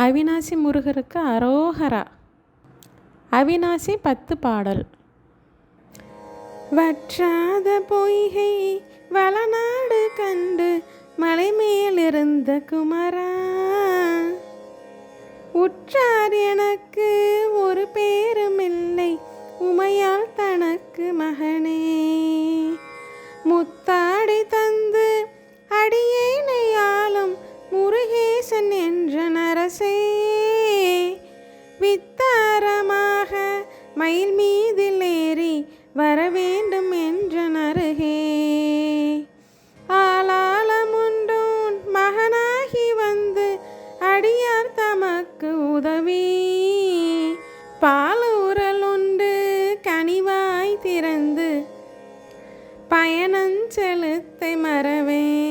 அவினாசி முருகருக்கு அரோகரா. அவினாசி பத்து பாடல். வற்றாத பொய்கை வளநாடு கண்டு மலை மேலிருந்த குமரா. உற்றார் எனக்கு ஒரு பேருமில்லை உமையால் தனக்கு மகனே. முத்தா மயில் மீதில் ஏறி வர வேண்டும் என்ற நருகே ஆளாளமுண்டோன் மகனாகி வந்து அடியார் தமக்கு உதவி. பாலூரல் உண்டு கனிவாய் திறந்து பயணஞ்செலுத்தை மறவேன்.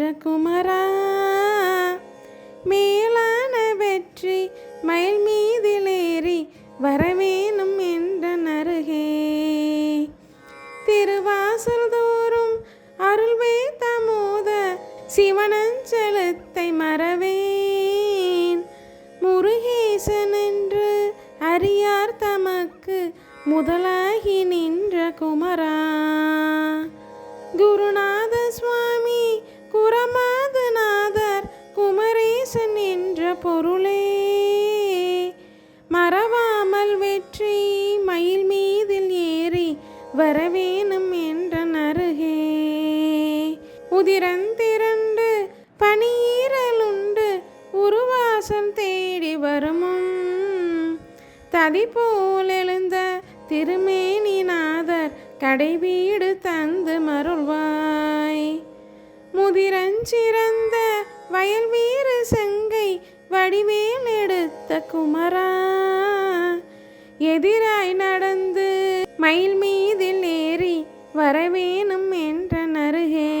குமரா மேலான வெற்றி மயில் மீதிலேறி வரவேணும் என்ற நருகே. திருவாசல் தோறும் அருள் வைத்த மோத சிவனஞ்சலத்தை மறவேன். முருகேசன் என்று அறியார் தமக்கு முதலாகி பொருளே மறவாமல் வெற்றி மயில் மீதில் ஏறி வரவேணும் என்ற நருகே உதிரந்திரண்டு பனீரலுண்டு உருவாசம் தேடி வருமும். ததி போல் எழுந்த திருமேனிநாதர் கடைவீடு தந்து மருள்வாய். முதிரஞ்சிறந்த வயல் வீறு செங்கை வடிவேல் எடுத்த குமரா எதிராய் நடந்து மயில் மீதில் ஏறி வரவேணும் என்ற நருகே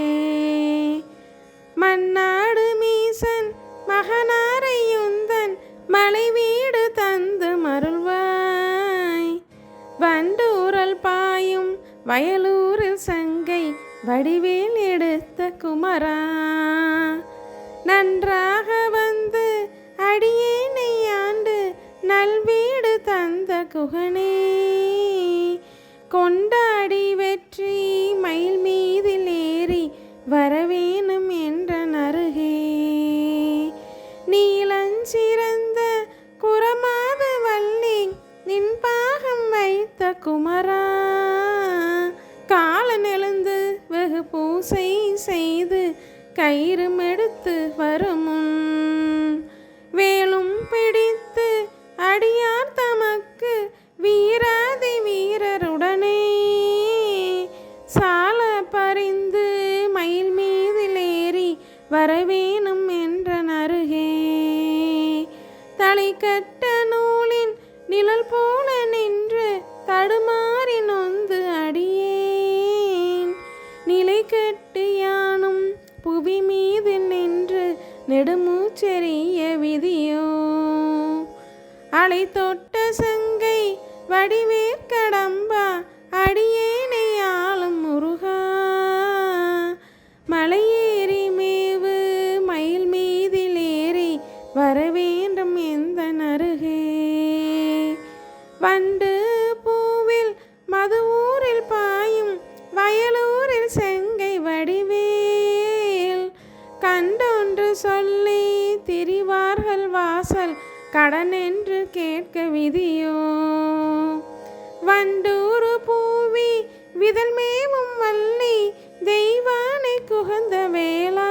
மன்னாடு மீசன் மகனாரையுந்தன் மலை வீடு தந்து மருள்வாய். வண்டூரல் பாயும் வயலூரில் சங்கை வடிவேல் எடுத்த குமரா நன்றாக குகனே கொண்டாடி வெற்றி மயில் மீதில் ஏறி வரவேணும் என்ற நருகே நீலஞ்சிறந்த குரமாத வள்ளி நின் பாகம் வைத்த குமரா காலன் எழுந்து வெகு பூசை செய்து கயிறும் எடுத்து வருமுன். வேலும் பிடித்து வரவேணும் என்ற நருகே தலைக்கட்ட நூலின் நிழல் போல நின்று தடுமாறி நொந்து அடியேன். நிலை கட்டு யானும் புவி மீது நின்று நெடுமூச்செறிய விதியோ. அலை தொட்ட சங்கை வடிவே சொல்லி திரிவார்கள் வாசல் கடன் என்று கேட்க விதியோ? வண்டூரு பூவி விதல் மேவும் வள்ளி தெய்வானை குகந்த வேளா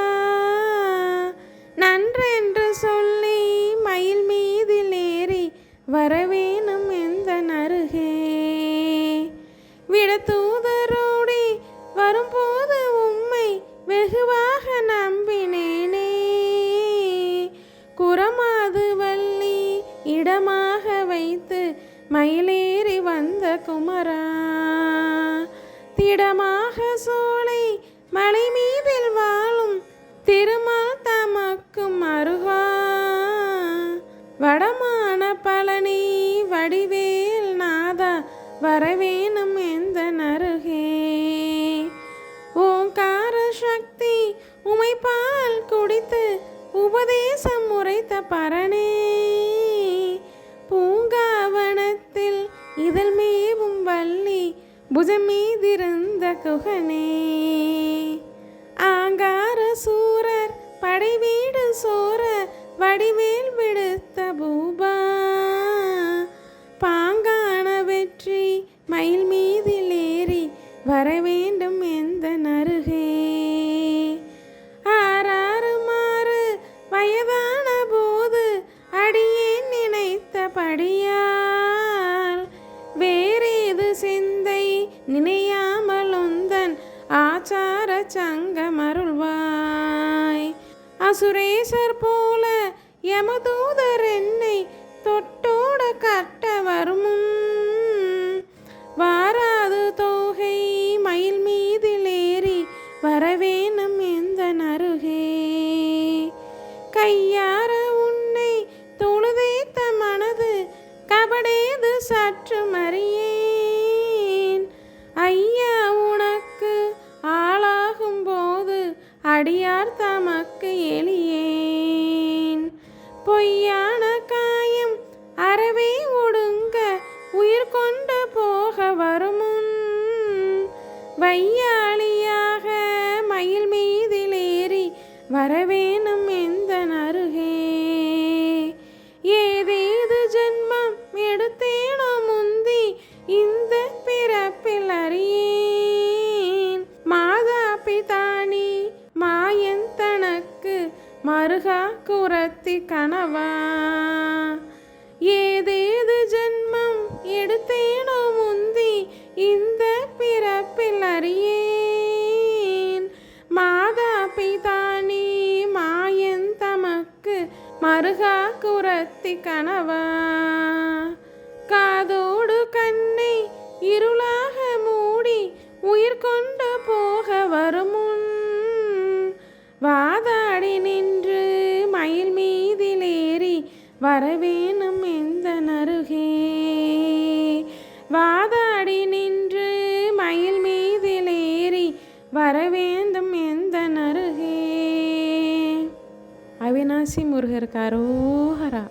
மயிலேறி வந்த குமரா திடமாக சோலை மலை மீதில் வாழும் திருமால் தமக்கும் அருகா. வடமான பழனி வடிவேல் நாதா வரவேணும் எந்த நருகே உமைப்பால் குடித்து உபதேசம் உரைத்த பரணே. புஜம் மீதிருந்த குகனே. ஆங்கார சூரர் படைவீடு சோர வடிவேல் விடுத்த அசுரேசர் போல யமதூதர் என்னை தொட்டோட கட்ட வருமுன் வாராது தோகை மயில் மீதில் ஏறி வரவேணும் எந்த நருகே கையா தமக்கு எளியேன். பொய்யான காயம் அறவே ஒடுங்க உயிர் கொண்டு போக வருமுன். வையாளியாக மயில் மீதில் ஏறி மருகா குரத்தி கனவா ஏதேது ஜென்மம் எடுத்தேனோ முந்தி இந்த பிறப்பில் அறியேன். மாதா பிதானி மாயன் தமக்கு மருகா குரத்தி கனவா காதோடு கண்ணை இருளாக மூடி உயிர் கொண்டு போக வருமுன். வாதா வரவேணும் எந்த நருகே. வாதாடி நின்று மயில் மீதில் ஏறி வரவேண்டும் எந்த நருகே. அவினாசி முருகர் கரோஹரா